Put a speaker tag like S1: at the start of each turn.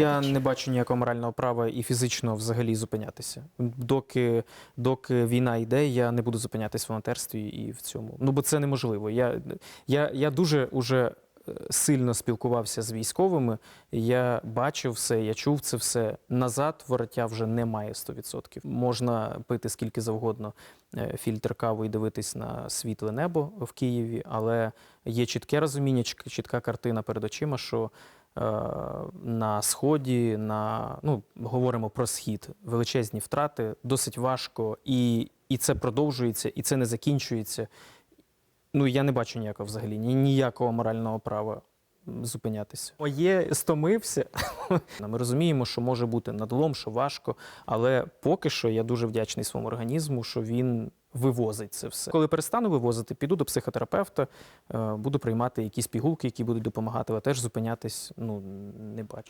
S1: я не бачу ніякого морального права і фізично взагалі зупинятися. Доки, доки війна йде, я не буду зупинятись в волонтерстві і в цьому. Ну бо це неможливо. Я, я, я дуже уже е, сильно спілкувався з військовими. Я бачив все, я чув це все. Назад вороття вже немає 100%. Можна пити скільки завгодно е, фільтр каву і дивитись на світле небо в Києві, але є чітке розуміння, чітка картина перед очима, що на сході, на ну говоримо про схід, величезні втрати, досить важко, і, і це продовжується, і це не закінчується. Ну я не бачу ніякого взагалі ні, ніякого морального права зупинятися. Моє стомився. Ми розуміємо, що може бути надлом, що важко, але поки що я дуже вдячний своєму організму, що він вивозить це все. Коли перестану вивозити, піду до психотерапевта, е, буду приймати якісь пігулки, які будуть допомагати, але теж зупинятись ну не бачу.